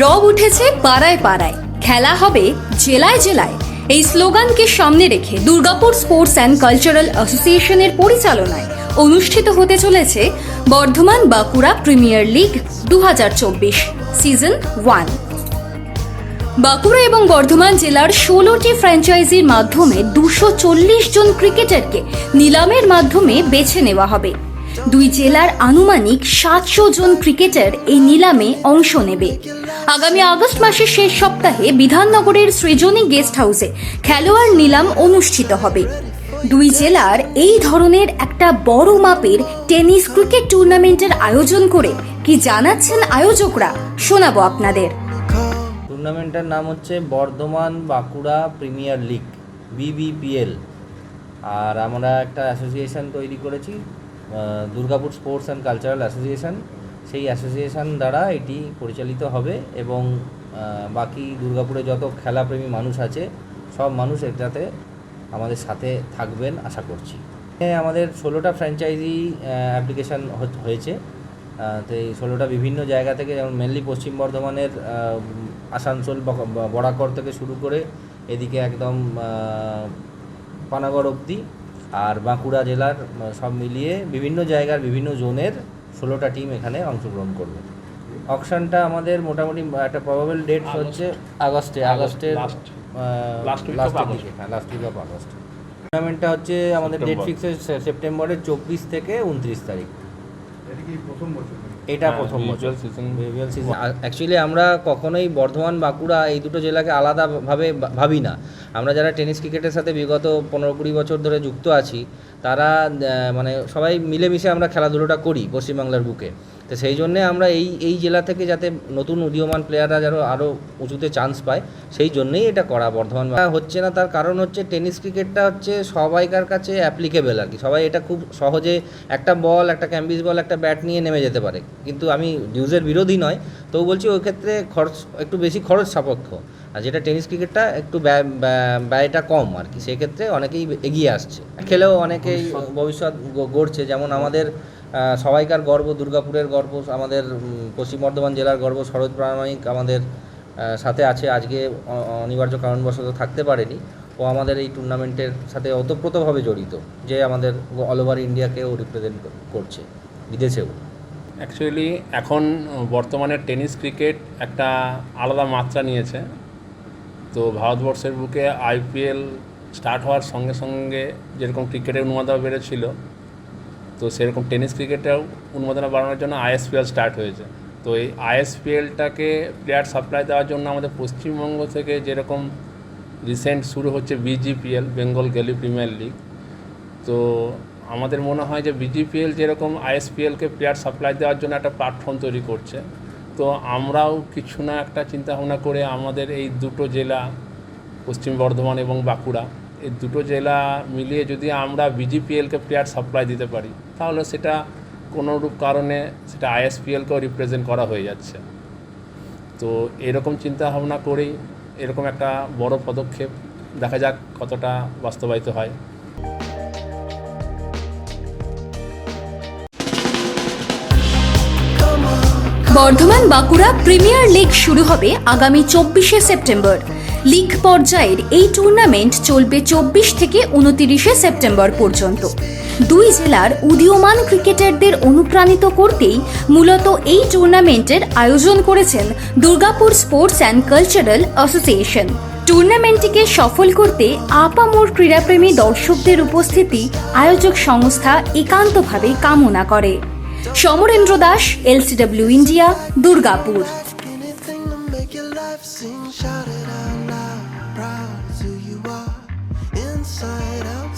রব উঠেছে পাড়ায় পাড়ায়। খেলা হবে জেলায় জেলায়। এই স্লোগানকে সামনে রেখে দুর্গাপুর স্পোর্টস অ্যান্ড কালচারাল অ্যাসোসিয়েশনের পরিচালনায় অনুষ্ঠিত হতে চলেছে বর্ধমান বাঁকুড়া প্রিমিয়ার লিগ দু হাজার চব্বিশ সিজন ওয়ান। বাঁকুড়া এবং বর্ধমান জেলার ষোলোটি ফ্র্যাঞ্চাইজির মাধ্যমে দুশো জন ক্রিকেটারকে নিলামের মাধ্যমে বেছে নেওয়া হবে। দুই জেলার আনুমানিক সাতশো জন ক্রিকেটার এই নিলামে অংশ নেবে। আগামী আগস্ট মাসের শেষ সপ্তাহে বিধাননগরের সৃজনী গেস্ট হাউসে খেলোয়াড় নিলাম অনুষ্ঠিত হবে। দুই জেলার এই ধরনের একটা বড় মাপের টেনিস ক্রিকেট টুর্নামেন্টের আয়োজন করে কি জানাচ্ছেন আয়োজকরা? শোনাবো আপনাদের। টুর্নামেন্টের নাম হচ্ছে Bardhaman Bankura premier league BBPL আর আমরা একটা অ্যাসোসিয়েশন তৈরি করেছি Durgapur sports and cultural association. সেই অ্যাসোসিয়েশন দ্বারা এটি পরিচালিত হবে এবং বাকি দুর্গাপুরে যত খেলাপ্রেমী মানুষ আছে, সব মানুষ এটাতে আমাদের সাথে থাকবেন আশা করছি। এ আমাদের ষোলোটা ফ্র্যাঞ্চাইজি অ্যাপ্লিকেশান হয়েছে। তো এই ষোলোটা বিভিন্ন জায়গা থেকে যেমন মেনলি পশ্চিম বর্ধমানের আসানসোল বরাকর থেকে শুরু করে এদিকে একদম পানাগড় অবধি আর বাঁকুড়া জেলার সব মিলিয়ে বিভিন্ন জায়গার বিভিন্ন জোনের ষোলোটা টিম এখানে অংশগ্রহণ করবে। অকশনটা আমাদের মোটামুটি একটা প্রবাবল ডেট হচ্ছে আগস্টে আগস্টের লাস্ট হ্যাঁ উইক অফ আগস্ট। টুর্নামেন্টটা হচ্ছে আমাদের ডেট। ফিক্স হয়েছে সেপ্টেম্বরের চব্বিশ থেকে উনত্রিশ তারিখ। এটা হ্যাঁ, প্রথম বছর। season। অ্যাকচুয়ালি আমরা কখনোই বর্ধমান বাঁকুড়া এই দুটো জেলাকে আলাদাভাবে ভাবি না। আমরা যারা টেনিস ক্রিকেটের সাথে বিগত পনেরো কুড়ি বছর ধরে যুক্ত আছি তারা মানে সবাই মিলেমিশে আমরা খেলাধুলোটা করি পশ্চিমবাংলার বুকে। তো সেই জন্যে আমরা এই এই জেলা থেকে যাতে নতুন উদীয়মান প্লেয়াররা যেন আরও উঁচুতে চান্স পায় সেই জন্যেই এটা করা বর্ধমান হচ্ছে না তার কারণ হচ্ছে টেনিস ক্রিকেটটা হচ্ছে সবাইকার কাছে অ্যাপ্লিকেবল আর কি। সবাই এটা খুব সহজে একটা বল একটা ক্যাম্বিস বল একটা ব্যাট নিয়ে নেমে যেতে পারে। কিন্তু আমি ডিউজের বিরোধী নয় তবু বলছি ওই ক্ষেত্রে খরচ একটু বেশি খরচ সাপেক্ষ। আর যেটা টেনিস ক্রিকেটটা একটু ব্যয়- ব্যয়- ব্যয়টা কম আর কি। সেক্ষেত্রে অনেকেই এগিয়ে আসছে। খেলেও অনেকেই ভবিষ্যৎ। গড়ছে। যেমন আমাদের সবাইকার গর্ব, দুর্গাপুরের গর্ব, আমাদের পশ্চিম বর্ধমান জেলার গর্ব, শরৎ প্রামাণিক আমাদের সাথে আছে। আজকে অনিবার্য কারণবশত থাকতে পারেনি। ও আমাদের এই টুর্নামেন্টের সাথে ওতপ্রোতভাবে জড়িত, যে আমাদের অল ওভার ইন্ডিয়াকেও রিপ্রেজেন্ট করছে বিদেশেও অ্যাকচুয়ালি এখন বর্তমানে টেনিস ক্রিকেট একটা আলাদা মাত্রা নিয়েছে। তো ভারতবর্ষের বুকে আইপিএল স্টার্ট হওয়ার সঙ্গে সঙ্গে যেরকম ক্রিকেটের উন্মাদনা বেড়েছিল তো সেরকম টেনিস ক্রিকেটেও উন্মাদনা বাড়ানোর জন্য আইএসপিএল স্টার্ট হয়েছে। তো এই আইএসপিএলটাকে প্লেয়ার সাপ্লাই দেওয়ার জন্য আমাদের পশ্চিমবঙ্গ থেকে যেরকম রিসেন্ট শুরু হচ্ছে বিজিপিএল, বেঙ্গল গেলি প্রিমিয়ার লিগ তো আমাদের মনে হয় যে বিজিপিএল যেরকম আইএসপিএলকে প্লেয়ার সাপ্লাই দেওয়ার জন্য একটা প্ল্যাটফর্ম তৈরি করছে। তো আমরাও কিছু না একটা চিন্তা ভাবনা করে আমাদের এই দুটো জেলা, পশ্চিম বর্ধমান এবং বাঁকুড়া এই দুটো জেলা মিলিয়ে যদি আমরা বিজিপিএলকে প্লেয়ার সাপ্লাই দিতে পারি, তাহলে সেটা কোনোরূপ কারণে সেটা আইএসপিএলকেও রিপ্রেজেন্ট করা হয়ে যাচ্ছে। তো এরকম চিন্তা ভাবনা করেই এরকম একটা বড় পদক্ষেপ, দেখা যাক কতটা বাস্তবায়িত হয়। বর্ধমান বাঁকুড়া প্রিমিয়ার লিগ শুরু হবে আগামী চব্বিশে সেপ্টেম্বর। লিগ পর্যায়ের এই টুর্নামেন্ট চলবে চব্বিশ থেকে উনতিরিশে সেপ্টেম্বর পর্যন্ত। দুই জেলার উদীয়মান ক্রিকেটারদের অনুপ্রাণিত করতেই মূলত এই টুর্নামেন্টের আয়োজন করেছেন Durgapur sports and cultural association টুর্নামেন্টটিকে সফল করতে আপামোর ক্রীড়াপ্রেমী দর্শকদের উপস্থিতি আয়োজক সংস্থা একান্তভাবে কামনা করে। Samarendra Das LCW India Durgapur.